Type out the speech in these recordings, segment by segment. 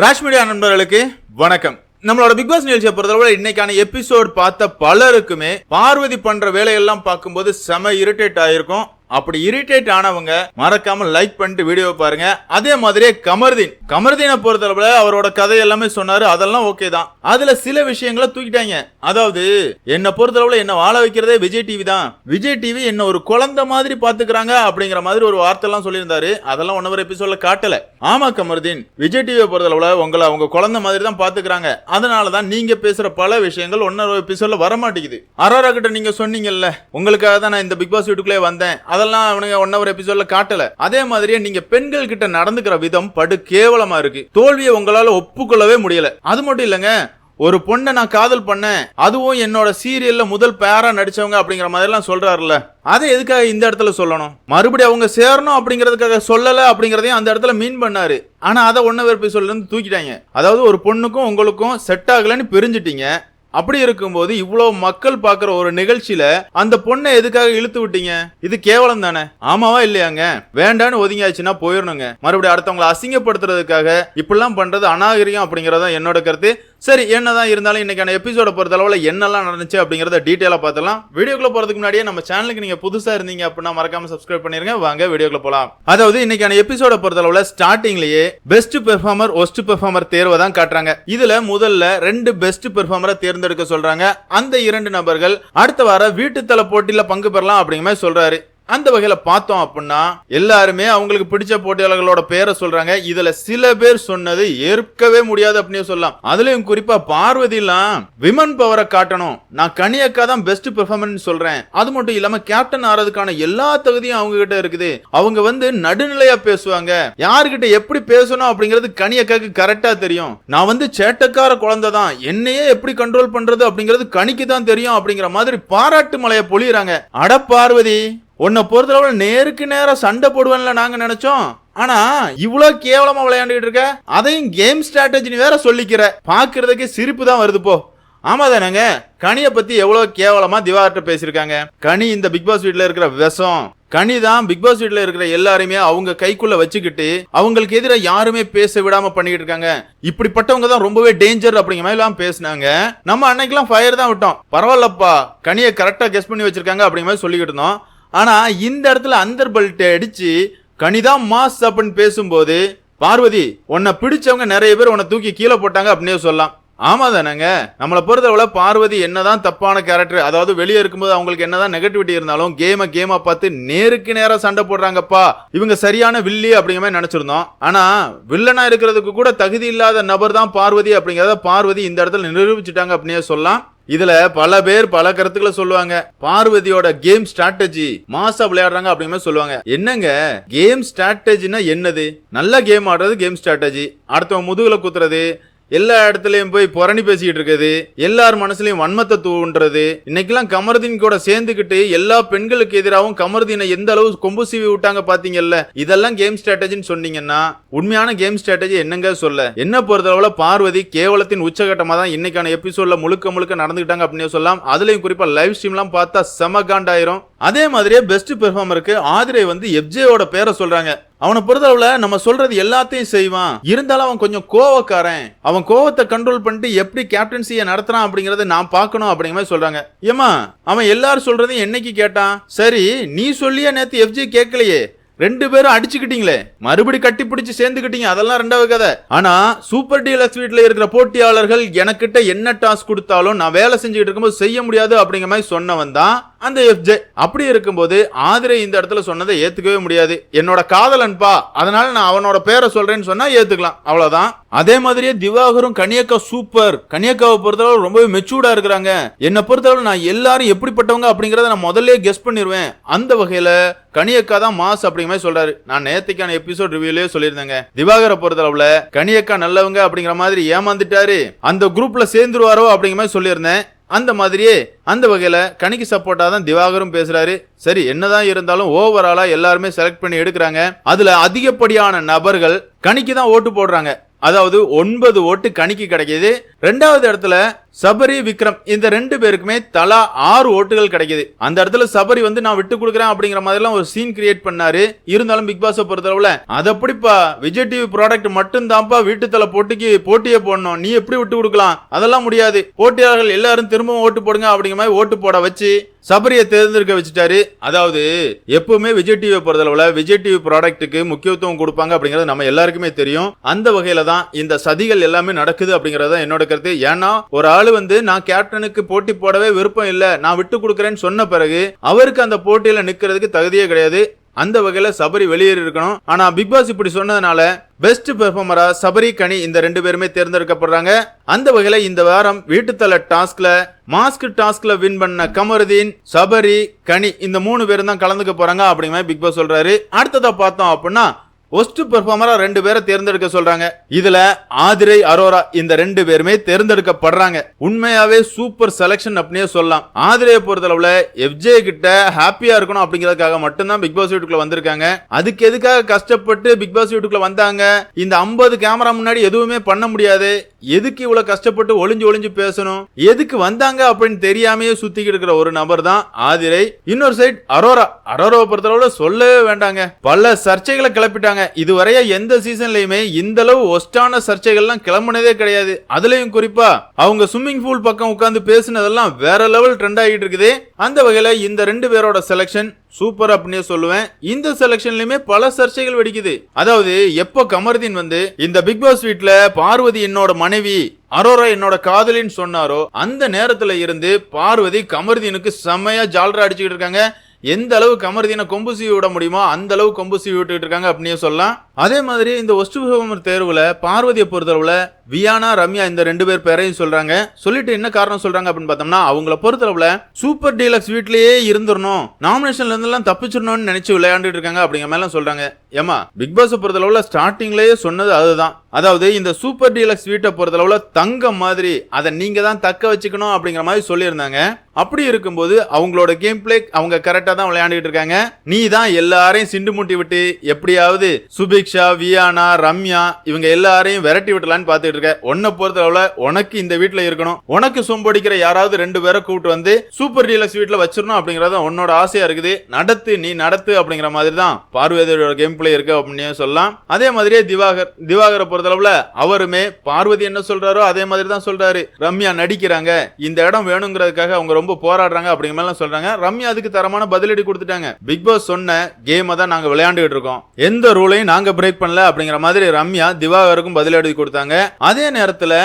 Rash media நண்பர்களுக்கு வணக்கம். நம்மளோட பிக் பாஸ் நிகழ்ச்சியை பொறுத்தளவு இன்னைக்கான எபிசோட் பார்த்த பலருக்குமே பார்வதி பண்ற வேலையெல்லாம் பார்க்கும்போது செம இரிட்டேட் ஆயிருக்கும். அப்படி இரிட்டேட் ஆனவங்க மறக்காம லைக் பண்ணிட்டு வீடியோ பாருங்க. அதே மாதிரியே கமர்தீன். கமர்தீனை பொறுத்தளவுல அவரோட கதை எல்லாமே சொன்னாரு அதெல்லாம் ஓகே தான். அதுல சில விஷயங்களை தூக்கிட்டாங்க. அதாவது என்ன பொறுத்தளவுல என்ன வாழ வைக்கிறதே விஜய் டிவி தான். விஜய் டிவி என்ன ஒரு குழந்தை மாதிரி பாத்துக்கிறாங்க அப்படிங்கிற மாதிரி ஒரு வார்த்தை எல்லாம் சொல்லியிருந்தாரு. அதெல்லாம் ஒன்னவர் எபிசோட்ல காட்டல. ஆமா கமர்தீன் விஜய் டிவியை பொறுத்தளவுல உங்களை அவங்க குழந்தை மாதிரி தான் பாத்துக்கிறாங்க அதனாலதான் நீங்க பேசுற பல விஷயங்கள் ஒன்னொரு எபிசோட்ல வர மாட்டேங்குது அரோரா கிட்ட நீங்க சொன்னீங்கல்ல உங்களுக்காக தான் நான் இந்த பிக் பாஸ் வீட்டுக்குள்ளே வந்தேன். அதெல்லாம் அவனுங்க ஒன் ஹவர் எபிசோட்ல காட்டல. அதே மாதிரியே நீங்க பெண்கள் கிட்ட நடந்துக்கிற விதம் படு கேவலமா இருக்கு. தோல்வியை உங்களால ஒப்புக்கொள்ளவே முடியல. அது மட்டும் இல்லைங்க ஒரு பொண்ணை நான் காதல் பண்ணேன் அதுவும் என்னோட சீரியல்ல முதல் பேரா நடிச்சவங்க அப்படிங்கிற மாதிரி எல்லாம் சொல்றாருல்ல. அதை எதுக்காக இந்த இடத்துல சொல்லணும்? மறுபடியும் அவங்க சேரணும் அப்படிங்கிறதுக்காக சொல்லல அப்படிங்கறதையும் அந்த இடத்துல மீன் பண்ணாரு. ஆனா அதை ஒன்னவர் வெறுப்பு சொல்ல இருந்து தூக்கிட்டாங்க. அதாவது ஒரு பொண்ணுக்கும் உங்களுக்கும் செட் ஆகலன்னு பிரிஞ்சிட்டீங்க. அப்படி இருக்கும்போது இவ்வளவு மக்கள் பாக்குற ஒரு நிகழ்ச்சியில அந்த பொண்ணை எதுக்காக இழுத்து விட்டீங்க? இது கேவலம் தானே? ஆமாவா இல்லையாங்க? வேண்டான்னு ஒதுங்கியாச்சுன்னா போயிடணுங்க. மறுபடியும் அடுத்தவங்களை அசிங்கப்படுத்துறதுக்காக இப்படிலாம் பண்றது அநாகரிகம் அப்படிங்கறத என்னோட கருத்து. சரி என்னதான் இருந்தாலும் இன்னைக்கான எபிசோட பொறுத்த அளவில் என்னெல்லாம் நடந்துச்சு அப்படிங்கிறத டீட்டெயிலாக பார்த்தலாம் வீடியோக்குள்ள போறதுக்கு முன்னாடியே நம்ம சேனலுக்கு நீங்க புதுசா இருந்தீங்க அப்படின்னா மறக்காம சப்ஸ்கிரைப் பண்ணிருங்க. வாங்க வீடியோக்குள்ள போலாம். அதாவது இன்னைக்கான எபிசோட பொறுத்த ஸ்டார்டிங்லேயே ஸ்டார்டிங்லயே பெஸ்ட் பெர்ஃபார்மர் ஒஸ்ட் பெர்ஃபார்மர் தேர்வை தான் காட்டுறாங்க. இதுல முதல்ல ரெண்டு பெஸ்ட் பெர்ஃபார்மரை தேர்ந்தெடுக்க சொல்றாங்க. அந்த இரண்டு நபர்கள் அடுத்த வாரம் வீட்டுத்தல போட்டியில் பங்கு பெறலாம் அப்படிங்கிற மாதிரி சொல்றாரு. அந்த வகையில பார்த்தோம் அப்படின்னா எல்லாருமே அவங்களுக்கு பிடிச்ச போட்டியாளர்களோட பேரை சொல்றாங்க. இதுல சில பேர் சொன்னது ஏற்கவே முடியாது அப்படின்னு சொல்லலாம். அதுலயும் குறிப்பா பார்வதி விமன் பவரை காட்டணும். நான் கனியக்கா தான் பெஸ்ட் பெர்ஃபார்மன்ஸ் சொல்றேன். அது மட்டும் இல்லாம கேப்டன் ஆறதுக்கான எல்லா தகுதியும் அவங்க கிட்ட இருக்குது. அவங்க வந்து நடுநிலையா பேசுவாங்க. யாருக்கிட்ட எப்படி பேசணும் அப்படிங்கிறது கனியக்காக்கு கரெக்டா தெரியும். நான் வந்து சேட்டக்கார குழந்தை தான். என்னையே எப்படி கண்ட்ரோல் பண்றது அப்படிங்கிறது கனிக்கு தான் தெரியும் அப்படிங்கிற மாதிரி பாராட்டு மலையை பொழியிறாங்க. அட பார்வதி உன்னை பொறுத்தளவு நேருக்கு நேரம் சண்டை போடுவேன்ல நாங்க நினைச்சோம். ஆனா இவ்வளோ கேவலமா விளையாண்டுகிட்டு இருக்க? அதையும் கேம் ஸ்ட்ராட்டஜின்னு வேற சொல்லிக்கிற. பாக்குறதுக்கு சிரிப்பு தான் வருது போ. ஆமா தானேங்க? கனியை பத்தி எவ்வளவு கேவலமா திவார்ட்ட பேசியிருக்காங்க. கனி இந்த பிக் பாஸ் வீட்ல இருக்கிற விஷம். கனி தான் பிக் பாஸ் வீட்ல இருக்கிற எல்லாருமே அவங்க கைக்குள்ள வச்சுக்கிட்டு அவங்களுக்கு எதிராக யாருமே பேச விடாம பண்ணிக்கிட்டு இருக்காங்க. இப்படிப்பட்டவங்க தான் ரொம்பவே டேஞ்சர் அப்படிங்கிற மாதிரி எல்லாம் பேசினாங்க. நம்ம அன்னைக்கெல்லாம் ஃபயர் தான் விட்டோம். பரவாயில்லப்பா. கனியை கரெக்டா கெஸ் பண்ணி வச்சிருக்காங்க அப்படிங்கிற மாதிரி சொல்லிக்கிட்டு இருந்தோம். ஆனா இந்த இடத்துல அந்தர் அடித்து அடிச்சு கனிதான் மாஸ் அப்படின்னு பேசும்போது பார்வதி உன்னை பிடிச்சவங்க நிறைய பேர் உன்னை தூக்கி கீழே போட்டாங்க அப்படின்னே சொல்லலாம். ஆமா தானேங்க. நம்மளை பொறுத்தவரை பார்வதி என்னதான் தப்பான கேரக்டர் அதாவது வெளியே இருக்கும்போது அவங்களுக்கு என்னதான் நெகட்டிவிட்டி இருந்தாலும் கேமை கேமா பார்த்து நேருக்கு நேரா சண்டை போடுறாங்கப்பா இவங்க சரியான வில்லி அப்படிங்கிற மாதிரி நினைச்சிருந்தோம். ஆனா வில்லனா இருக்கிறதுக்கு கூட தகுதி இல்லாத நபர் தான் பார்வதி அப்படிங்கிறத பார்வதி இந்த இடத்துல நிரூபிச்சுட்டாங்க அப்படின்னே சொல்லலாம். இதுல பல பேர் பல கருத்துக்களை சொல்லுவாங்க. பார்வதியோட கேம் ஸ்ட்ராட்டஜி மாசா விளையாடுறாங்க அப்படிங்கிற சொல்லுவாங்க. என்னங்க? கேம் ஸ்ட்ராட்டஜினா என்னது? நல்ல கேம் ஆடுறது கேம் ஸ்ட்ராட்டஜி அடுத்தவன் முதுகுல குத்துறது எல்லா இடத்துலயும் போய் புரணி பேசிக்கிட்டு இருக்குது. எல்லார் மனசுலயும் வன்மத்தை தூண்டுறது. இன்னைக்கெல்லாம் கமர்தீன் கூட சேர்ந்துக்கிட்டு எல்லா பெண்களுக்கு எதிராகவும் கமர்தீனை எந்த அளவு கொம்பு சீவி விட்டாங்க பாத்தீங்கல்ல? இதெல்லாம் கேம் ஸ்ட்ராட்டஜின்னு சொன்னீங்கன்னா உண்மையான கேம் ஸ்ட்ராட்டஜி என்னங்க சொல்ல? என்ன பொறுத்தளவுல பார்வதி கேவலத்தின் உச்சகட்டமா தான் இன்னைக்கான எபிசோட்ல முழுக்க முழுக்க நடந்துக்கிட்டாங்க அப்படின்னு சொல்லலாம். அதுலயும் குறிப்பா லைவ் ஸ்ட்ரீம்லாம் பார்த்தா செம காண்டாயிரும். அதே மாதிரியே பெஸ்ட் பெர்ஃபார்மருக்கு ஆதிரை வந்து எப்ஜேயோட பேரை சொல்றாங்க. அவனை பொறுத்தளவுல நம்ம சொல்றது எல்லாத்தையும் செய்வான். இருந்தாலும் அவன் கொஞ்சம் கோவக்காரன். அவன் கோவத்தை கண்ட்ரோல் பண்ணிட்டு எப்படி கேப்டன்சியை நடத்துறான் அப்படிங்கறத நான் பார்க்கணும் அப்படிங்கிற மாதிரி சொல்றாங்க. ஏமா அவன் எல்லாரும் சொல்றதையும் என்னைக்கு கேட்டான்? சரி நீ சொல்லியே நேத்து எஃப்ஜி கேட்கலையே. ரெண்டு பேரும் அடிச்சுக்கிட்டீங்களே. மறுபடி கட்டி பிடிச்சி சேர்ந்துக்கிட்டீங்க. அதெல்லாம் ரெண்டாவது கதை. ஆனா சூப்பர் டீலக்ஸ் வீட்டில் இருக்கிற போட்டியாளர்கள் எனக்கிட்ட என்ன டாஸ்க் கொடுத்தாலும் நான் வேலை செஞ்சுக்கிட்டு இருக்கும்போது செய்ய முடியாது அப்படிங்கிற மாதிரி சொன்னவன் தான் அந்த எஃப்ஜே அப்படி இருக்கும்போது ஆதிரை இந்த இடத்துல சொன்னதை ஏத்துக்கவே முடியாது. என்னோட காதலன்பா அதனால நான் அவனோட பேரை சொல்றேன்னு சொன்னா ஏத்துக்கலாம். அவ்வளவுதான். அதே மாதிரியே திவாகரும் கனியக்கா சூப்பர் கனியக்காவை பொறுத்தளவு ரொம்பவே மெச்சூர்டா இருக்கிறாங்க. என்னை பொறுத்தளவு நான் எல்லாரும் எப்படிப்பட்டவங்க அப்படிங்கறத நான் முதல்ல கெஸ் பண்ணிடுவேன் அந்த வகையில கனியக்கா தான் மாஸ் அப்படிங்கிற மாதிரி சொல்றாரு. நான் நேத்திக்கான எபிசோட் ரிவியூலயே சொல்லியிருந்தேங்க. திவாகரை பொறுத்தளவுல கனியக்கா நல்லவங்க அப்படிங்கிற மாதிரி ஏமாந்துட்டாரு. அந்த குரூப்ல சேர்ந்துருவாரோ அப்படிங்கிற மாதிரி சொல்லியிருந்தேன். அந்த மாதிரியே அந்த வகையில் கணிக்கு சப்போர்ட்டாக தான் திவாகரும் பேசுகிறாரு சரி என்னதான் இருந்தாலும் ஓவராலாக எல்லாருமே செலக்ட் பண்ணி எடுக்கிறாங்க. அதில் அதிகப்படியான நபர்கள் கணிக்கு தான் ஓட்டு போடுறாங்க. அதாவது ஒன்பது ஓட்டு கணிக்கு கிடைக்கிது. ரெண்டாவது இடத்துல சபரி விக்ரம் இந்த ரெண்டு பேருக்குமே தலா ஆறு ஓட்டுகள் கிடைக்குது. அந்த இடத்துல சபரி வந்து நான் விட்டு கொடுக்குறேன் அப்படிங்கிற மாதிரிலாம் ஒரு சீன் கிரியேட் பண்ணாரு. இருந்தாலும் பிக் பாஸ் பொறுத்தளவுல அது அப்படிப்பா விஜய் டிவி ப்ராடக்ட் மட்டும் தான்ப்பா வீட்டு தலை போட்டிக்கு போட்டியே போடணும். நீ எப்படி விட்டு கொடுக்கலாம்? அதெல்லாம் முடியாது. போட்டியாளர்கள் எல்லாரும் திரும்பவும் ஓட்டு போடுங்க அப்படிங்கிற மாதிரி ஓட்டு போட வச்சு சபரியை தேர்ந்தெடுக்க வச்சுட்டாரு. அதாவது எப்பவுமே விஜய் டிவி பொறுத்தளவுல விஜய் டிவி ப்ராடக்ட்டுக்கு முக்கியத்துவம் கொடுப்பாங்க அப்படிங்கிறது நம்ம எல்லாருக்குமே தெரியும். அந்த வகையில தான் இந்த சதிகள் எல்லாமே நடக்குது அப்படிங்கறத தான் என்னோட கருத்து. ஏன்னா ஒரு ஆள் வந்து நான் கேப்டனுக்கு போட்டி போடவே விருப்பம் இல்லை நான் விட்டு கொடுக்குறேன்னு சொன்ன பிறகு அவருக்கு அந்த போட்டியில் நிற்கிறதுக்கு தகுதியே கிடையாது. அந்த வகையில சபரி வெளியேறி இருக்கணும். ஆனா பிக் பாஸ் இப்படி சொன்னதுனால பெஸ்ட் பெர்ஃபார்மரா சபரி கனி இந்த ரெண்டு பேருமே தேர்ந்தெடுக்கப்படுறாங்க. அந்த வகையில இந்த வாரம் வீட்டுத்தல டாஸ்க்ல மாஸ்க் டாஸ்க்ல வின் பண்ண கமருதீன் சபரி கனி இந்த மூணு பேரும் தான் கலந்துக்க போறாங்க அப்படிங்கிற பிக் பாஸ் சொல்றாரு. அடுத்ததா பார்த்தோம் அப்படின்னா ஒஸ்ட் பெர்ஃபார்மரா ரெண்டு பேரை தேர்ந்தெடுக்க சொல்றாங்க. இதுல ஆதிரை அரோரா இந்த ரெண்டு பேருமே தேர்ந்தெடுக்கப்படுறாங்க. உண்மையாவே சூப்பர் செலக்ஷன் அப்படியே சொல்லலாம். ஆதிரையை பொறுத்தளவுல எஃப்ஜே கிட்ட ஹாப்பியா இருக்கணும் அப்படிங்கிறதுக்காக மட்டும்தான் பிக் பாஸ் வீட்டுக்குள்ள வந்திருக்காங்க. அதுக்கு எதுக்காக கஷ்டப்பட்டு பிக் பாஸ் வீட்டுக்குள்ள வந்தாங்க? இந்த 50 கேமரா முன்னாடி எதுவுமே பண்ண முடியாது. எதுக்கு இவ்வளவு கஷ்டப்பட்டு ஒளிஞ்சு ஒளிஞ்சு பேசணும்? எதுக்கு வந்தாங்க அப்படின்னு தெரியாமையே சுத்திக்கிட்டு இருக்கிற ஒரு நபர் தான் ஆதிரை. இன்னொரு சைட் அரோரா. அரோராவை பொறுத்தளவுல சொல்லவே வேண்டாங்க. பல சர்ச்சைகளை கிளப்பிட்டாங்க. இதுவரைய எந்த சீசன்லயுமே இந்த அளவு ஒஸ்டான சர்ச்சைகள்லாம் கிளம்புனதே கிடையாது. அதுலயும் குறிப்பா அவங்க ஸ்விம்மிங் பூல் பக்கம் உட்கார்ந்து பேசினதெல்லாம் வேற லெவல் ட்ரெண்ட் ஆகிட்டு இருக்குது. அந்த வகையில இந்த ரெண்டு பேரோட செலக்ஷன் சூப்பர் அப்படின்னே சொல்லுவேன். இந்த செலக்ஷன்லயுமே பல சர்ச்சைகள் வெடிக்குது. அதாவது எப்போ கமர்தீன் வந்து இந்த பிக் பாஸ் வீட்ல பார்வதி என்னோட மனைவி அரோரா என்னோட காதலின்னு சொன்னாரோ அந்த நேரத்துல இருந்து பார்வதி கமர்தீனுக்கு செம்மையா ஜால்ரா அடிச்சுக்கிட்டு இருக்காங்க. எந்த அளவு கமர்தீனை கொம்பு சீவி விட முடியுமோ அந்த அளவு கொம்பு சீவி விட்டுட்டு இருக்காங்க அப்படின்னு சொல்லலாம். அதே மாதிரி இந்த ஒஸ்ட் தேர்வில் பார்வதியை பொறுத்தளவில் வியானா ரம்யா இந்த ரெண்டு பேர் பேரையும் சொல்றாங்க. சொல்லிட்டு என்ன காரணம் சொல்றாங்க அப்படின்னு பார்த்தோம்னா அவங்கள பொறுத்தளவுல சூப்பர் டீலக்ஸ் வீட்லயே இருந்துடணும் நாமினேஷன்ல இருந்தெல்லாம் தப்பிச்சிடணும்னு நினைச்சு விளையாண்டுட்டு இருக்காங்க அப்படிங்கிற மாதிரிலாம் சொல்றாங்க. ஏமா பிக் பாஸ் பொறுத்தளவுல ஸ்டார்டிங்லயே சொன்னது அதுதான். அதாவது இந்த சூப்பர் டீலக்ஸ் வீட்டை பொறுத்தளவுல தங்கம் மாதிரி அதை நீங்க தான் தக்க வச்சுக்கணும் அப்படிங்கிற மாதிரி சொல்லியிருந்தாங்க. அப்படி இருக்கும்போது அவங்களோட கேம் பிளே அவங்க கரெக்டா தான் விளையாண்டுட்டு இருக்காங்க. நீ தான் எல்லாரையும் சிண்டு முட்டி விட்டு எப்படியாவது சுபிக்ஷா வியானா ரம்யா இவங்க எல்லாரையும் விரட்டி விட்டலான்னு பார்த்துட்டு இருக்க உன்னை பொறுத்தளவுல உனக்கு இந்த வீட்டுல இருக்கணும். உனக்கு சொம்படிக்கிற யாராவது ரெண்டு பேரை கூப்பிட்டு வந்து சூப்பர் டீலக்ஸ் வீட்டுல வச்சிடணும் அப்படிங்கறத உன்னோட ஆசையா இருக்குது. நடத்து நீ நடத்து அப்படிங்கிற மாதிரி தான் பார்வதியோட கேம் பிளே இருக்கு அப்படின்னு சொல்லலாம். அதே மாதிரியே திவாகர் திவாகரை பொறுத்தளவுல அவருமே பார்வதி என்ன சொல்றாரோ அதே மாதிரி தான் சொல்றாரு. ரம்யா நடிக்கிறாங்க. இந்த இடம் வேணுங்கிறதுக்காக அவங்க ரொம்ப போராடுறாங்க அப்படிங்கிற மாதிரி சொல்றாங்க. ரம்யா அதுக்கு தரமான பதிலடி கொடுத்துட்டாங்க. பிக் பாஸ் சொன்ன கேமை தான் நாங்க விளையாண்டுகிட்டு இருக்கோம். எந்த ரூலையும் நாங்க பிரேக் பண்ணல அப்படிங்கிற மாதிரி ரம்யா திவாகருக்கும் பதிலடி கொடுத்தாங்க. அதே நேரத்தில்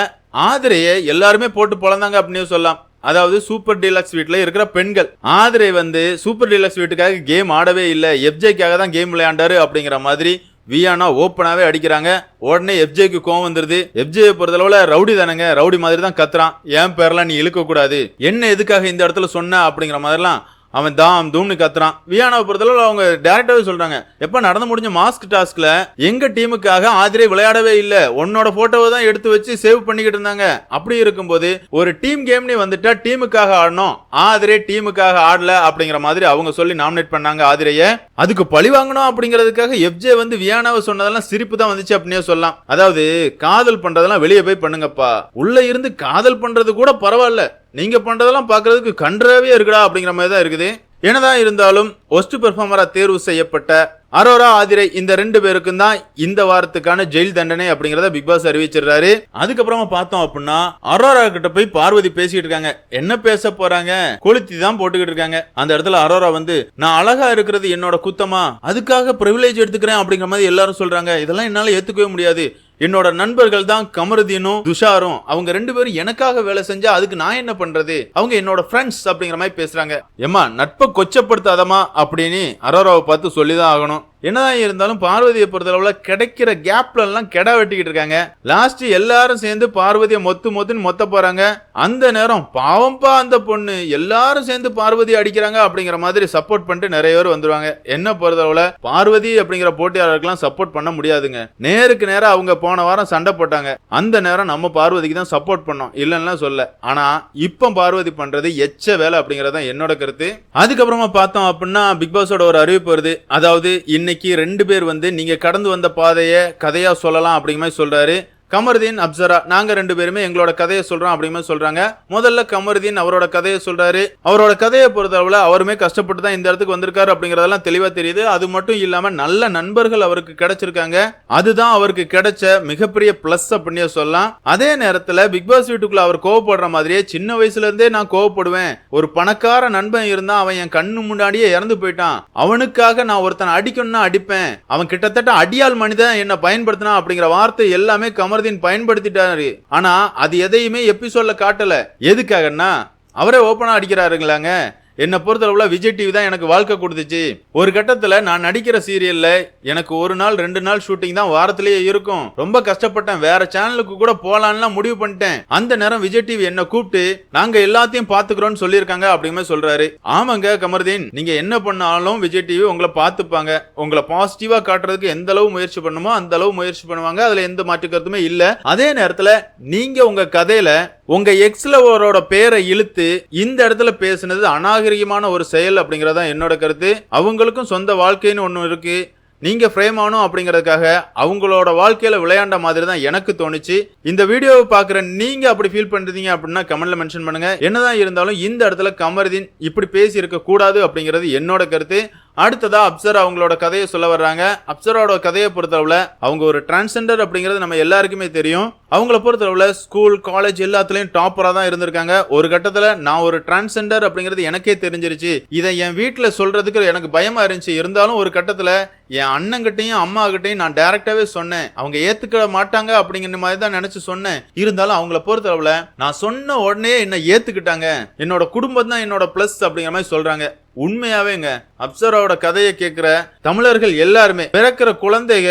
ஆதிரையை எல்லாருமே போட்டு பிறந்தாங்க அப்படின்னு சொல்லலாம். அதாவது சூப்பர் டீலக்ஸ் வீட்டில் இருக்கிற பெண்கள். ஆதிரை வந்து சூப்பர் டீலக்ஸ் வீட்டுக்காக கேம் ஆடவே இல்லை. எஃப்ஜேக்காக தான் கேம் விளையாண்டாரு அப்படிங்கிற மாதிரி வியானா ஓப்பனாகவே அடிக்கிறாங்க. உடனே எஃப்ஜேக்கு கோவம் வந்துருது. எஃப்ஜே பொறுத்தளவில் ரவுடி தானங்க. ரவுடி மாதிரி தான் கத்துறான். என் பேரெல்லாம் நீ இழுக்கக்கூடாது. என்ன எதுக்காக இந்த இடத்துல சொன்ன அப்படிங்கிற மாதிரிலாம் அவன் தாம் தூம்னு கத்துறான். வியானாவை பொறுத்தளவு அவங்க டேரக்டாவே சொல்றாங்க. எப்ப நடந்து முடிஞ்ச மாஸ்க் டாஸ்க்ல எங்க டீமுக்காக ஆதிரை விளையாடவே இல்லை. உன்னோட போட்டோவை தான் எடுத்து வச்சு சேவ் பண்ணிக்கிட்டு இருந்தாங்க. அப்படி இருக்கும்போது ஒரு டீம் கேம்னு வந்துட்டா டீமுக்காக ஆடணும். ஆதிரை டீமுக்காக ஆடல அப்படிங்கிற மாதிரி அவங்க சொல்லி நாமினேட் பண்ணாங்க ஆதிரைய. அதுக்கு பழி வாங்கணும் அப்படிங்கிறதுக்காக எஃப்ஜே வந்து வியானாவை சொன்னதெல்லாம் சிரிப்பு தான் வந்துச்சு அப்படின்னே சொல்லலாம். அதாவது காதல் பண்றதெல்லாம் வெளியே போய் பண்ணுங்கப்பா. உள்ள இருந்து காதல் பண்றது கூட பரவாயில்ல. நீங்கள் பண்ணுறதெல்லாம் பார்க்குறதுக்கு கன்றாவே இருக்குடா அப்படிங்கிற மாதிரி தான் இருக்குது. என்னதான் இருந்தாலும் ஒஸ்ட் பெர்ஃபார்மராக தேர்வு செய்யப்பட்ட அரோரா ஆதிரை இந்த ரெண்டு பேருக்கும் தான் இந்த வாரத்துக்கான ஜெயில் தண்டனை அப்படிங்கிறத பிக் பாஸ் அறிவிச்சிடுறாரு. அதுக்கப்புறமா பார்த்தோம் அப்படின்னா அரோரா கிட்ட போய் பார்வதி பேசிக்கிட்டு இருக்காங்க. என்ன பேச போறாங்க? கொளுத்தி தான் போட்டுக்கிட்டு இருக்காங்க. அந்த இடத்துல அரோரா வந்து நான் அழகா இருக்கிறது என்னோட குத்தமா? அதுக்காக ப்ரிவிலேஜ் எடுத்துக்கிறேன் அப்படிங்கிற மாதிரி எல்லாரும் சொல்றாங்க. இதெல்லாம் என்னால ஏத்துக்கவே முடியாது. என்னோட நண்பர்கள் தான் கமருதீனும் துஷாரும் அவங்க ரெண்டு பேரும் எனக்காக வேலை செஞ்சா அதுக்கு நான் என்ன பண்றது? அவங்க என்னோட ஃப்ரெண்ட்ஸ் அப்படிங்கிற மாதிரி பேசுறாங்க. ஏமா நட்பை கொச்சப்படுத்தாதமா அப்படின்னு அரோராவை பார்த்து சொல்லிதான் ஆகணும். என்னதான் இருந்தாலும் பார்வதியை பொறுத்தளவுல கிடைக்கிற கேப்ல எல்லாம் கெடா வெட்டிக்கிட்டு இருக்காங்க. லாஸ்ட் எல்லாரும் சேர்ந்து பார்வதியை மொத்து மொத்துன்னு மொத்த போறாங்க. அந்த நேரம் பாவம்பா அந்த பொண்ணு எல்லாரும் சேர்ந்து பார்வதி அடிக்கிறாங்க அப்படிங்கிற மாதிரி சப்போர்ட் பண்ணிட்டு நிறைய பேர் வந்துருவாங்க. என்ன பொறுத்தளவுல பார்வதி அப்படிங்கிற போட்டியாளருக்கெல்லாம் சப்போர்ட் பண்ண முடியாதுங்க. நேருக்கு நேரம் அவங்க போன வாரம் சண்டை போட்டாங்க. அந்த நேரம் நம்ம பார்வதிக்கு தான் சப்போர்ட் பண்ணோம். இல்லைன்னா சொல்ல. ஆனா இப்ப பார்வதி பண்றது எச்ச வேலை அப்படிங்கறத தான் என்னோட கருத்து. அதுக்கப்புறமா பார்த்தோம் அப்படின்னா பிக் பாஸோட ஒரு அறிவிப்பு வருது. அதாவது இன்னைக்கு ரெண்டு பேர் வந்து நீங்க கடந்து வந்த பாதையை கதையா சொல்லலாம் அப்படிங்கிற மாதிரி சொல்றாரு. கமருதீன் அப்சரா நாங்க ரெண்டு பேருமே எங்களோட கதையை சொல்றோம் அப்படின்னு சொல்றாங்க. முதல்ல கமருதீன் அவரோட கதையை சொல்றாரு. அவரோட கதையை பொறுத்தளவுல அவருமே கஷ்டப்பட்டு தான் இந்த இடத்துக்கு வந்திருக்காரு அப்படிங்கறதெல்லாம் தெளிவா தெரியுது. அது மட்டும் இல்லாம நல்ல நண்பர்கள் அவருக்கு கிடைச்சிருக்காங்க. அதுதான் அவருக்கு கிடைச்ச மிகப்பெரிய பிளஸ் அப்படின்னே சொல்லலாம். அதே நேரத்துல பிக் பாஸ் வீட்டுக்குள்ள அவர் கோவப்படுற மாதிரியே சின்ன வயசுல இருந்தே நான் கோவப்படுவேன். ஒரு பணக்கார நண்பன் இருந்தா அவன் என் கண்ணு முன்னாடியே இறந்து போயிட்டான். அவனுக்காக நான் ஒருத்தனை அடிக்கணும்னா அடிப்பேன். அவன் கிட்டத்தட்ட அடியாள் மனிதன் என்ன பயன்படுத்தினா அப்படிங்கிற வார்த்தை எல்லாமே கமர் கமர்தீன் பயன்படுத்திட்டாரு. ஆனா அது எதையுமே எபிசோட்ல காட்டல. எதுக்காகன்னா அவரே ஓப்பனா அடிக்கிறாருங்களாங்க. என்னை பொறுத்தளவில் விஜய் டிவி தான் எனக்கு வாழ்க்கை கொடுத்துச்சு. ஒரு கட்டத்தில் நான் நடிக்கிற சீரியலில் எனக்கு ஒரு நாள் ரெண்டு நாள் ஷூட்டிங் தான் வாரத்திலேயே இருக்கும். ரொம்ப கஷ்டப்பட்டேன். வேற சேனலுக்கு கூட போகலான்லாம் முடிவு பண்ணிட்டேன். அந்த நேரம் விஜய் டிவி என்னை கூப்பிட்டு நாங்கள் எல்லாத்தையும் பாத்துக்கிறோம்னு சொல்லியிருக்காங்க அப்படிமே சொல்கிறாரு ஆமாங்க கமர்தீன். நீங்கள் என்ன பண்ணாலும் விஜய் டிவி உங்களை பார்த்துப்பாங்க. உங்களை பாசிட்டிவாக காட்டுறதுக்கு எந்த அளவு முயற்சி பண்ணுமோ அந்த அளவு முயற்சி பண்ணுவாங்க. அதில் எந்த மாற்று கருத்துமே அதே நேரத்தில் நீங்கள் உங்கள் கதையில் உங்கள் எக்ஸில் ஒருவரோட பேரை இழுத்து இந்த இடத்துல பேசுனது அநாக நாகரிகமான ஒரு செயல் அப்படிங்கிறதா என்னோட கருத்து. அவங்களுக்கும் சொந்த வாழ்க்கைன்னு ஒன்று இருக்கு. நீங்க ஃப்ரேம் ஆகணும் அப்படிங்கிறதுக்காக அவங்களோட வாழ்க்கையில விளையாண்ட மாதிரி தான் எனக்கு தோணுச்சு. இந்த வீடியோவை பாக்குற நீங்க அப்படி ஃபீல் பண்றீங்க அப்படின்னா கமெண்ட்ல மென்ஷன் பண்ணுங்க. என்னதான் இருந்தாலும் இந்த இடத்துல கமருதீன் இப்படி பேசி இருக்க கூடாது அப்படிங்கிறது என்னோட கருத்து. அடுத்ததா அப்சரா அவங்களோட கதையை சொல்ல வர்றாங்க. அப்சராவோட கதையை பொறுத்தளவுல அவங்க ஒரு டிரான்ஸ்ஜெண்டர் அப்படிங்கிறது நம்ம எல்லாருக்குமே தெரியும். அவங்கள பொறுத்தளவுல ஸ்கூல் காலேஜ் எல்லாத்துலயும் டாப்பரா தான் இருந்திருக்காங்க. ஒரு கட்டத்துல நான் ஒரு டிரான்ஸ்ஜெண்டர் அப்படிங்கிறது எனக்கே தெரிஞ்சிருச்சு. இதை என் வீட்டுல சொல்றதுக்கு எனக்கு பயமா இருந்துச்சு. இருந்தாலும் ஒரு கட்டத்துல என் அண்ணங்கிட்டையும் அம்மா கிட்டையும் நான் டைரக்டாவே சொன்னேன். அவங்க ஏத்துக்க மாட்டாங்க அப்படிங்கிற மாதிரி தான் நினைச்சு சொன்னேன். இருந்தாலும் அவங்கள பொறுத்தளவுல நான் சொன்ன உடனே என்ன ஏத்துக்கிட்டாங்க. என்னோட குடும்பம் தான் என்னோட பிளஸ் அப்படிங்கிற மாதிரி சொல்றாங்க. உண்மையாவேங்க. அப்சராவோட கதையை கேட்குற தமிழர்கள் எல்லாருமே பிறக்கிற குழந்தைக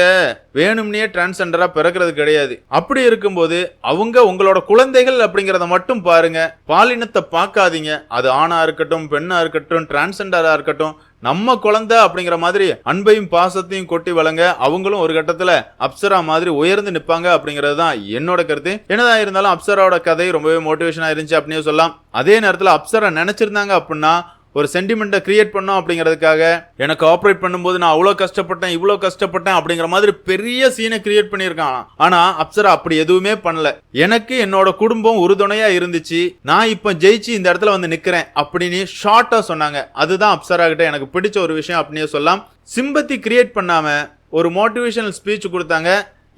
வேணும்னே டிரான்ஸ்ஜெண்டரா பிறக்கிறது கிடையாது. அப்படி இருக்கும்போது அவங்க உங்களோட குழந்தைகள் அப்படிங்கிறத மட்டும் பாருங்க. பாலினத்தை பார்க்காதீங்க. அது ஆணா இருக்கட்டும் பெண்ணா இருக்கட்டும் டிரான்ஸ்ஜெண்டரா இருக்கட்டும் நம்ம குழந்தை அப்படிங்கிற மாதிரி அன்பையும் பாசத்தையும் கொட்டி வழங்க அவங்களும் ஒரு கட்டத்துல அப்சரா மாதிரி உயர்ந்து நிப்பாங்க அப்படிங்கிறது தான் என்னோட கருத்து. என்னதான் இருந்தாலும் அப்சராவோட கதை ரொம்பவே மோட்டிவேஷனா இருந்துச்சு அப்படின்னு சொல்லலாம். அதே நேரத்துல அப்சரா நினைச்சிருந்தாங்க அப்படின்னா ஒரு சென்டிமெண்ட்டை கிரியேட் பண்ணோம் அப்படிங்கிறதுக்காக எனக்கு ஆப்ரேட் பண்ணும்போது நான் அவ்வளோ கஷ்டப்பட்டேன் இவ்வளோ கஷ்டப்பட்டேன் அப்படிங்கிற மாதிரி பெரிய சீனை கிரியேட் பண்ணியிருக்கான். ஆனால் அப்சரா அப்படி எதுவுமே பண்ணல. எனக்கு என்னோட குடும்பம் உறுதுணையாக இருந்துச்சு. நான் இப்போ ஜெயிச்சு இந்த இடத்துல வந்து நிற்கிறேன் அப்படின்னு ஷார்ட்டாக சொன்னாங்க. அதுதான் அப்சரா கிட்ட எனக்கு பிடிச்ச ஒரு விஷயம் அப்படின்னே சொல்லலாம். சிம்பத்தி கிரியேட் பண்ணாமல் ஒரு மோட்டிவேஷனல் ஸ்பீச் கொடுத்தாங்க.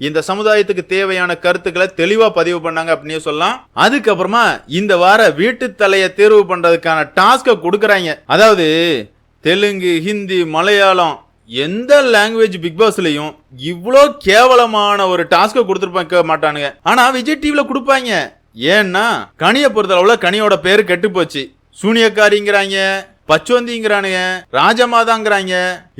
இந்த சமுதாயத்துக்கு தேவையான கருத்துக்களை தெளிவா பதிவு பண்ணாங்க அப்படின்னு சொல்லலாம். அதுக்கப்புறமா இந்த வார வீட்டு தலையை தேர்வு பண்றதுக்கான டாஸ்க கொடுக்கறாங்க. அதாவது தெலுங்கு ஹிந்தி மலையாளம் எந்த லாங்குவேஜ் பிக் பாஸ்லயும் இவ்வளோ கேவலமான ஒரு டாஸ்க கொடுத்துருப்பாங்க மாட்டானுங்க. ஆனா விஜய் டிவில கொடுப்பாங்க. ஏன்னா கனியை பொறுத்த அளவுல கனியோட பேரு கெட்டு போச்சு சூனியக்காரிங்கிறாங்க பச்சோந்திங்கிறானுங்க ராஜமாதாங்கிறாங்க.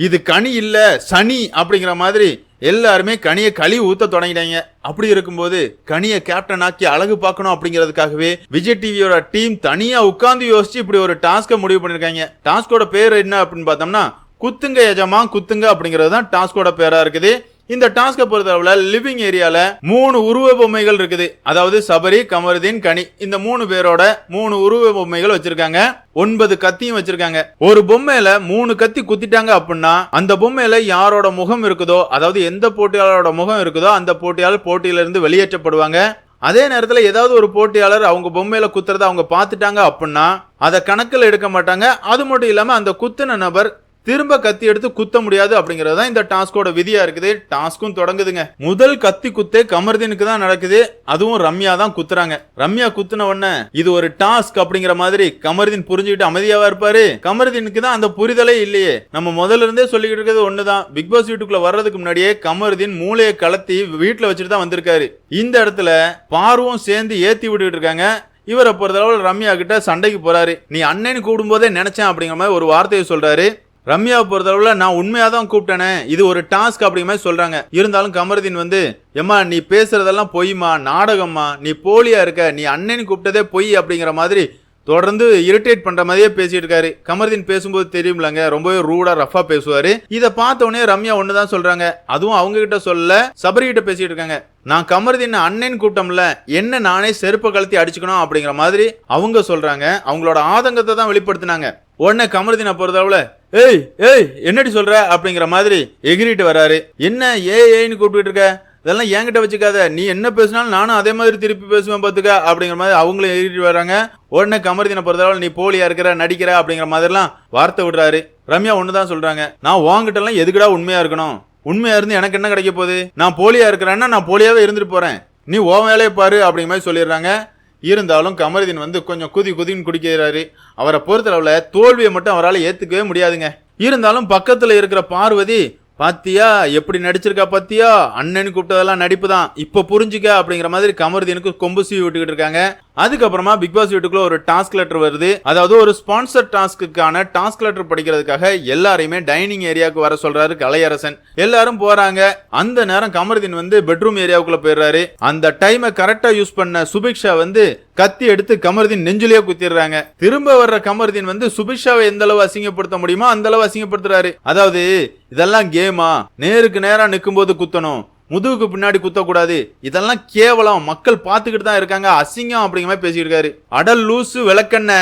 இது கனி இல்ல சனி அப்படிங்கிற மாதிரி எல்லாருமே கனியை கழிவு ஊத்த தொடங்கிட்டாங்க. அப்படி இருக்கும்போது கனியை கேப்டன் ஆக்கி அழகு பார்க்கணும் அப்படிங்கிறதுக்காகவே விஜய் டிவியோட டீம் தனியா உட்கார்ந்து யோசிச்சு இப்படி ஒரு டாஸ்கை முடிவு பண்ணிருக்காங்க. டாஸ்கோட பேர் என்ன அப்படின்னு பார்த்தோம்னா குத்துங்க எஜமா குத்துங்க அப்படிங்கிறது தான் டாஸ்கோட பேரா இருக்குது. இந்த டாஸ்கை பொறுத்தளவுல லிவிங் ஏரியால மூணு உருவ பொம்மைகள் இருக்குது. அதாவது சபரி கமருதீன் கனி. இந்த மூணு பேரோட மூணு உருவ பொம்மைகள் வச்சிருக்காங்க. ஒன்பது கத்தியும் வச்சிருக்காங்க. ஒரு பொம்மையில மூணு கத்தி குத்திட்டாங்க அப்படின்னா அந்த பொம்மையில யாரோட முகம் இருக்குதோ அதாவது எந்த போட்டியாளரோட முகம் இருக்குதோ அந்த போட்டியாளர் போட்டியிலிருந்து வெளியேற்றப்படுவாங்க. அதே நேரத்துல ஏதாவது ஒரு போட்டியாளர் அவங்க பொம்மையில குத்துறத அவங்க பார்த்துட்டாங்க அப்படின்னா அதை கணக்கில் எடுக்க மாட்டாங்க. அது மட்டும் இல்லாம அந்த குத்துன நபர் திரும்ப கத்தி எடுத்து குத்த முடியாது அப்படிங்கிறது தான் இந்த டாஸ்கோட விதியா இருக்குது. டாஸ்க்கும் தொடங்குதுங்க. முதல் கத்தி குத்தே கமர்தீனுக்கு தான் நடக்குது. அதுவும் ரம்யா தான் குத்துறாங்க. ரம்யா குத்துன உடனே இது ஒரு டாஸ்க் அப்படிங்கிற மாதிரி கமர்தீன் புரிஞ்சுக்கிட்டு அமைதியாவா இருப்பாரு? கமர்தீனுக்கு தான் அந்த புரிதலே இல்லையே. நம்ம முதல்ல இருந்தே சொல்லிக்கிட்டு இருக்கிறது ஒண்ணுதான். பிக் பாஸ் வீட்டுக்குள்ள வர்றதுக்கு முன்னாடியே கமர்தீன் மூளையை கலத்தி வீட்டுல வச்சுட்டு தான் வந்திருக்காரு. இந்த இடத்துல பார்வும் சேர்ந்து ஏத்தி விட்டுட்டு இருக்காங்க. இவரை பொறுத்தளவு ரம்யா கிட்ட சண்டைக்கு போறாரு. நீ அண்ணன் கூடும்போதே நினைச்சேன் அப்படிங்கிற மாதிரி ஒரு வார்த்தையை சொல்றாரு. ரம்யாவை பொறுத்தளவுல நான் உண்மையாக தான் கூப்பிட்டேனே. இது ஒரு டாஸ்க் அப்படிங்கிற மாதிரி சொல்றாங்க. இருந்தாலும் கமருதீன் வந்து எம்மா நீ பேசுறதெல்லாம் பொய்மா நாடகம்மா நீ போலியா இருக்க நீ அண்ணன் கூப்பிட்டதே பொய் அப்படிங்கிற மாதிரி தொடர்ந்து இரிட்டேட் பண்ற மாதிரியே பேசிட்டு இருக்காரு. கமர்தீன் பேசும்போது தெரியும்லங்க ரொம்பவே ரூடா ரஃபா பேசுவாரு. இதை பார்த்த உடனே ரம்யா ஒண்ணுதான் சொல்றாங்க. அதுவும் அவங்க கிட்ட சொல்ல சபரி கிட்ட பேசிட்டு இருக்காங்க. நான் கமர்தீன் அண்ணன் கூட்டம்ல என்ன நானே செருப்பை கழுத்தி அடிச்சுக்கணும் அப்படிங்கிற மாதிரி அவங்க சொல்றாங்க. அவங்களோட ஆதங்கத்தை தான் வெளிப்படுத்தினாங்க. உடனே கமர்தீனை பொறுத்தளவுல ஏய் ஏய் என்னடி சொல்ற? அப்படிங்கிற மாதிரி எகிரிட்டு வராரு. என்ன ஏ ஏன்னு கூப்பிட்டு இருக்க? இதெல்லாம் என்கிட்ட வச்சுக்காத. நீ என்ன பேசினாலும் நானும் அதே மாதிரி திருப்பி பேசுவேன் பார்த்துக்க அப்படிங்கிற மாதிரி அவங்களும் எழுதிட்டு வராங்க. உடனே கமர்தீனை பொறுத்தளவு நீ போலியா இருக்கிற நடிக்கிற அப்படிங்கிற மாதிரிலாம் வார்த்தை விடுறாரு. ரம்யா ஒன்று தான் சொல்றாங்க. நான் உன்கிட்ட எதுக்குடா உண்மையா இருக்கணும்? உண்மையா இருந்து எனக்கு என்ன கிடைக்க போகுது? நான் போலியா இருக்கிறேன்னா நான் போலியாவே இருந்துட்டு போறேன். நீ ஓ வேலையை பாரு அப்படிங்கிற மாதிரி சொல்லிடுறாங்க. இருந்தாலும் கமருதீன் வந்து கொஞ்சம் குதி குதின்னு குடிக்கிறாரு. அவரை பொறுத்தளவுல தோல்வியை மட்டும் அவரால் ஏற்றுக்கவே முடியாதுங்க. இருந்தாலும் பக்கத்தில் இருக்கிற பார்வதி பாத்தியா எப்படி நடிச்சிருக்கா பாத்தியா அண்ணன் கூப்பிட்டதெல்லாம் நடிப்பு தான் இப்போ புரிஞ்சுக்க அப்படிங்கிற மாதிரி கமருதீனுக்கு கொம்பு சீவி விட்டுக்கிட்டு இருக்காங்க. அதுக்கப்புறமா பிக் பாஸ் வீட்டுக்குள்ள ஒரு டாஸ்க் லெட்டர் வருது. அதாவது ஒரு ஸ்பான்சர் டாஸ்க்குக்கான டாஸ்க் லெட்டர் படிக்கிறதுக்காக எல்லாரையுமே டைனிங் ஏரியாவுக்கு வர சொல்றாரு கலையரசன். எல்லாரும் போறாங்க. அந்த நேரம் கமருதீன் வந்து பெட்ரூம் ஏரியாவுக்குள்ள போயிடுறாரு. அந்த டைமை கரெக்டா யூஸ் பண்ண சுபிக்ஷா வந்து கத்தி எடுத்து கமருதீன் நெஞ்சிலேயே குத்திடுறாங்க. திரும்ப வர்ற கமருதீன் வந்து சுபிக்ஷாவை எந்த அளவு அசிங்கப்படுத்த முடியுமோ அந்த அளவு அசிங்கப்படுத்துறாரு. அதாவது இதெல்லாம் கேமா நேருக்கு நேரா நிக்கும்போது குத்தணும். முதுகுக்கு பின்னாடி குத்தக்கூடாது. இதெல்லாம் கேவலம். மக்கள் பார்த்துக்கிட்டு தான் இருக்காங்க. அசிங்கம் அப்படிங்கிற மாதிரி பேசிட்டு இருக்காரு. அடல் லூசு விளக்கண்ண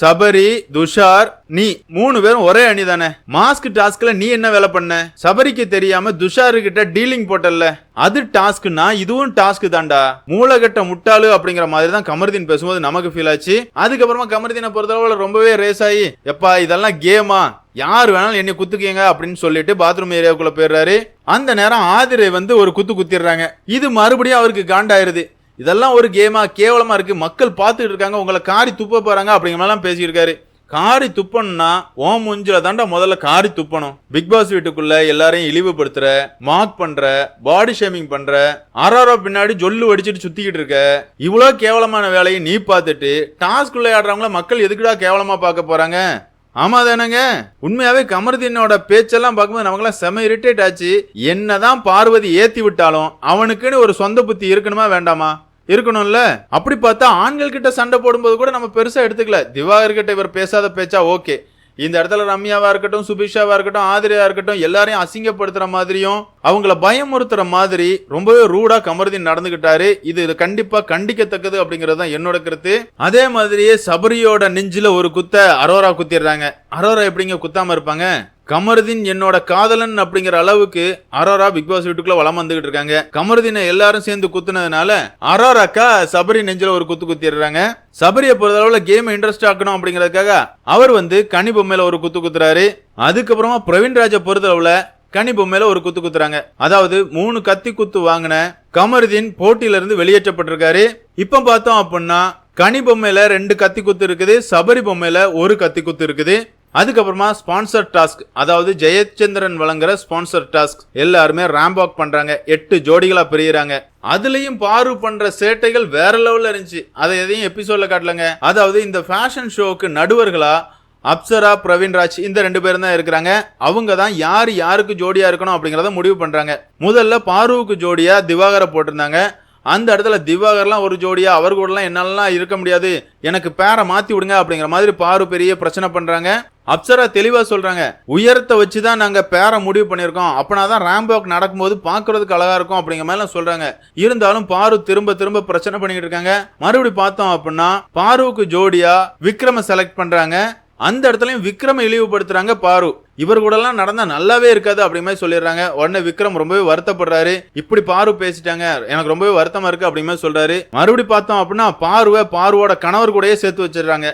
சபரி துஷார் நீ மூணு பேரும் ஒரே அணி தானே? மாஸ்க் டாஸ்க்ல நீ என்ன வேலை பண்ண? சபரிக்கு தெரியாம துஷாரு கிட்ட டீலிங் போட்டல்ல. அது டாஸ்க்னா இதுவும் டாஸ்க் தான்டா. மூலகட்ட முட்டாளு அப்படிங்கிற மாதிரி தான் கமருதீன் பேசும்போது நமக்கு ஃபீல் ஆச்சு. அதுக்கப்புறமா கமருதீனை பொறுத்தளவுல ரொம்பவே ரேஸ் ஆகி எப்பா இதெல்லாம் கேமா யார் வேணாலும் என்னை குத்துக்கீங்க அப்படின்னு சொல்லிட்டு பாத்ரூம் ஏரியாவுக்குள்ள போயிடுறாரு. அந்த நேரம் ஆதிரை வந்து ஒரு குத்து குத்திடுறாங்க. இது மறுபடியும் அவருக்கு காண்டாயிருது. இதெல்லாம் ஒரு கேமா கேவலமா இருக்கு. மக்கள் பார்த்துட்டு இருக்காங்க உங்களை காரி துப்ப போறாங்க அப்படிங்கிற மாதிரிலாம் பேசியிருக்காரு. காரி துப்பணும்னா ஓ முஞ்சில தாண்டா முதல்ல காரி துப்பணும். பிக் பாஸ் வீட்டுக்குள்ள எல்லாரையும் இழிவுபடுத்துற மார்க் பண்ற பாடி ஷேமிங் பண்ற ஆறாரோ பின்னாடி ஜொல்லு வடிச்சிட்டு சுத்திக்கிட்டு இருக்க இவ்வளோ கேவலமான வேலையை நீ பார்த்துட்டு டாஸ்க் விளையாடுறவங்கள மக்கள் எதுக்குடா கேவலமா பார்க்க போறாங்க? ஆமா தானேங்க. உண்மையாவே கமருதீனோட பேச்செல்லாம் பார்க்கும்போது நமக்கெல்லாம் செம இரிட்டேட் ஆச்சு. என்னதான் பார்வதி ஏத்தி விட்டாலும் அவனுக்குன்னு ஒரு சொந்த புத்தி இருக்கணுமா வேண்டாமா? இருக்கணும்ல? அப்படி பார்த்தா ஆண்கள் கிட்ட சண்டை போடும்போது கூட நம்ம பெருசா எடுத்துக்கல. திவாகர் கிட்ட இவர் பேசாத பேச்சா ஓகே. இந்த இடத்துல ரம்யாவா இருக்கட்டும் சுபிஷாவா இருக்கட்டும் ஆதிரியா இருக்கட்டும் எல்லாரையும் அசிங்கப்படுத்துற மாதிரியும் அவங்கள பயமுறுத்துற மாதிரி ரொம்பவே ரூடா கமருதீன் நடந்துகிட்டாரு. இது இது கண்டிப்பா கண்டிக்கத்தக்கது அப்படிங்கிறது தான் என்னோட கருத்து. அதே மாதிரியே சபரியோட நெஞ்சில ஒரு குத்த அரோரா குத்திடுறாங்க. அரோரா எப்படிங்க குத்தாம இருப்பாங்க? கமருதீன் என்னோட காதலன் அப்படிங்கிற அளவுக்கு அரோரா பிக் பாஸ் வீட்டுக்குள்ள வளம் வந்துகிட்டு இருக்காங்க. கமருதீனை எல்லாரும் சேர்ந்து குத்துனதுனால அரோராக்கா சபரி நெஞ்சில ஒரு குத்து குத்திடுறாங்க. சபரியை பொறுத்தளவுல கேம் இன்ட்ரெஸ்ட் ஆக்கணும் அப்படிங்கறதுக்காக அவர் வந்து கனி பொம்மையில ஒரு குத்து குத்துறாரு. அதுக்கப்புறமா பிரவீன் ராஜை பொறுத்தளவுல கனி பொம்மையில ஒரு குத்து குத்துறாங்க. அதாவது மூணு கத்தி குத்து வாங்கின கமருதீன் போட்டியில இருந்து வெளியேற்றப்பட்டிருக்காரு. இப்ப பார்த்தோம் அப்படின்னா கனி பொம்மையில ரெண்டு கத்தி குத்து இருக்குது சபரி பொம்மையில ஒரு கத்தி குத்து இருக்குது. அதுக்கப்புறமா ஸ்பான்சர் டாஸ்க் அதாவது ஜெயச்சந்திரன் வழங்குற ஸ்பான்சர் டாஸ்க். எல்லாருமே ரேம்பாக் பண்றாங்க எட்டு ஜோடிகளா பிரியிறாங்க. அதுலயும் பாரு பண்ற சேட்டைகள் வேற லெவல்ல இருந்துச்சு. அதை எதையும் எபிசோட்ல காட்டலங்க. அதாவது இந்த ஃபேஷன் ஷோக்கு நடுவர்களா அப்சரா பிரவீன்ராஜ் இந்த ரெண்டு பேரும் தான் இருக்கிறாங்க. அவங்க தான் யார் யாருக்கு ஜோடியா இருக்கணும் அப்படிங்கறத முடிவு பண்றாங்க. முதல்ல பாருவுக்கு ஜோடியா திவாகரை போட்டிருந்தாங்க. அந்த இடத்துல திவாகர்லாம் ஒரு ஜோடியாக அவர் கூடலாம் என்னாலலாம் இருக்க முடியாது. எனக்கு பேரை மாற்றி விடுங்க அப்படிங்கிற மாதிரி பாரு பெரிய பிரச்சனை பண்ணுறாங்க அப்சரா தெளிவாக சொல்கிறாங்க உயரத்தை வச்சு தான் நாங்கள் பேரை முடிவு பண்ணியிருக்கோம். அப்படின்னா தான் ரேம்பாக் நடக்கும்போது பார்க்குறதுக்கு அழகாக இருக்கும் அப்படிங்கிற மாதிரிலாம் சொல்கிறாங்க இருந்தாலும் பாரு திரும்ப திரும்ப பிரச்சனை பண்ணிக்கிட்டு இருக்காங்க. மறுபடி பார்த்தோம் அப்படின்னா பாருவுக்கு ஜோடியாக விக்ரம செலக்ட் பண்ணுறாங்க அந்த இடத்துலயும் விக்ரம இழிவுபடுத்துறாங்க பாரு. இவர் கூடலாம் நடந்தா நல்லாவே இருக்காது அப்படி மாதிரி சொல்லிடுறாங்க. உடனே விக்ரம் ரொம்பவே வருத்தப்படுறாரு. இப்படி பாரு பேசிட்டாங்க. எனக்கு ரொம்பவே வருத்தமா இருக்கு அப்படி மாதிரி சொல்றாரு. மறுபடி பார்த்தோம் அப்படின்னா பாருவை பாருவோட கணவர் கூடயே சேர்த்து வச்சிடுறாங்க.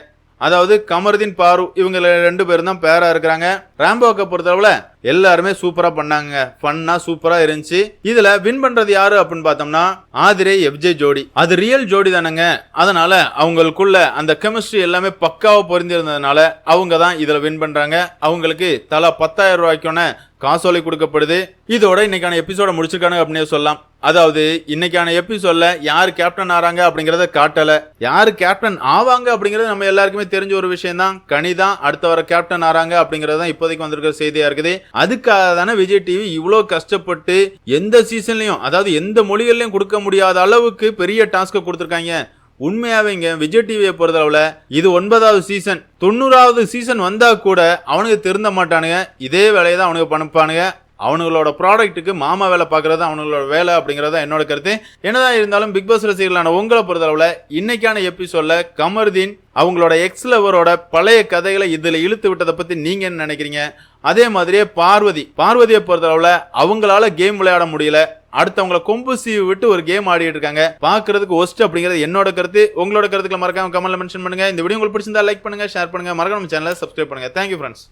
அதாவது கமருதீன் பாரு இவங்க ரெண்டு பேரும் தான் பேரா இருக்கிறாங்க. ராம்போக்கை பொறுத்தளவுல எல்லாருமே சூப்பரா பண்ணாங்க. ஃபன்னா சூப்பரா இருந்துச்சு. இதுல வின் பண்றது யாரு அப்படின்னு பார்த்தோம்னா ஆதிரே எஃப்ஜே ஜோடி. அது ரியல் ஜோடி தானங்க. அதனால அவங்களுக்குள்ள அந்த கெமிஸ்ட்ரி எல்லாமே பக்காவா பொருந்திருந்ததுனால அவங்க தான் இதுல வின் பண்றாங்க. அவங்களுக்கு தலா பத்தாயிரம் ரூபாய்க்கான காசோலை கொடுக்கப்படுது. இதோட இன்னைக்கான எபிசோட முடிச்சிருக்கானு அப்படின்னு சொல்லலாம். அதாவது இன்னைக்கான எபிசோட்ல யார் கேப்டன் ஆறாங்க அப்படிங்கறத காட்டல. யார் கேப்டன் ஆவாங்க அப்படிங்கறது நம்ம எல்லாருக்குமே தெரிஞ்ச ஒரு விஷயம் தான் கனிதா அடுத்த வர கேப்டன் ஆறாங்க அப்படிங்கறது தான் இப்போதைக்கு வந்திருக்கிற செய்தியா இருக்குது. அதுக்காக தானே விஜய் டிவி இவ்வளோ கஷ்டப்பட்டு எந்த சீசன்லயும் அதாவது எந்த மொழிகள்லயும் கொடுக்க முடியாத அளவுக்கு பெரிய டாஸ்க்கை கொடுத்துருக்காங்க. உண்மையாவேங்க விஜய் டிவியை பொறுத்தளவுல இது ஒன்பதாவது சீசன் தொண்ணூறாவது சீசன் வந்தா கூட அவனுக்கு திருந்த மாட்டானுங்க. இதே வேலையை தான் அவனுக்கு பண்ணுப்பானுங்க அவனுங்களோட ப்ராடக்ட்டுக்கு மாமா வேலை பார்க்கறது அவனுங்களோட வேலை அப்படிங்கிறத தான் என்னோட கருத்து. என்னதான் இருந்தாலும் பிக் பாஸ் ரசிகர்களான உங்களை பொறுத்தளவில் இன்னைக்கான எபிசோடில் கமருதீன் அவங்களோட எக்ஸ் லவரோட பழைய கதைகளை இதில் இழுத்து விட்டதை பற்றி நீங்கள் என்ன நினைக்கிறீங்க? அதே மாதிரியே பார்வதி. பார்வதியை பொறுத்தளவில் அவங்களால கேம் விளையாட முடியல. அடுத்தவங்கள கொம்பு சீவு விட்டு ஒரு கேம் ஆடிட்டு இருக்காங்க. பாக்குறதுக்கு ஒஸ்ட் அப்படிங்கிறது என்னோட கருத்து. உங்களோட கருத்துக்களை மறக்காம கமெண்ட்ல மென்ஷன் பண்ணுங்க. இந்த வீடியோ உங்களுக்கு பிடிச்சிருந்தா லைக் பண்ணுங்க ஷேர் பண்ணுங்க. மறக்காம சேனலை சப்ஸ்கிரைப் பண்ணுங்க. Thank you friends